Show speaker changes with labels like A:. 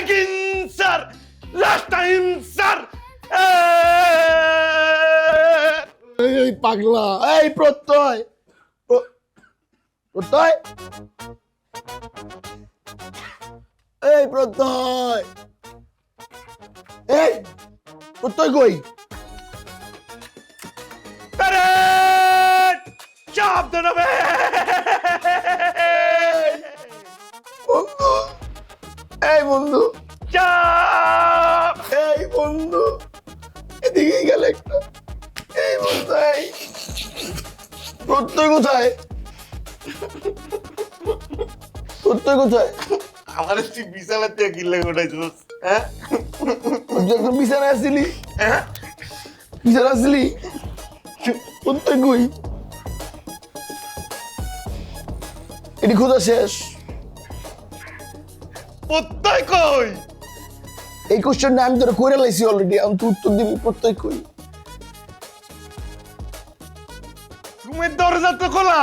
A: again, sir. Last time, sir.
B: এই এই পাগলা এই প্রত্যয় প্র- প্রত্যয় এই প্রত্যয় এই প্রত্যয় কই
A: Parade! Chop the
B: এই বন্ধু! এই বন্ধু। এদিকে গেল একটা। এই বন্ধু এই। প্রত্যয় কোথায়? প্রত্যয় কোথায়?
A: আমার তুই বিশালাতে কিল্লে গোটাইছিস হ্যাঁ?
B: তুই যখন আসছিলি?
A: হ্যাঁ?
B: বিছানা আসছিলি? প্রত্যয় কই? এটি খোঁজা শেষ।
A: প্রত্যয় কই?
B: এই কোশ্চেনটা আমি তোরা করে লাইছি অলরেডি আমি তুই উত্তর দিবি প্রত্যয় কই?
A: রুমের দরজা তো খোলা।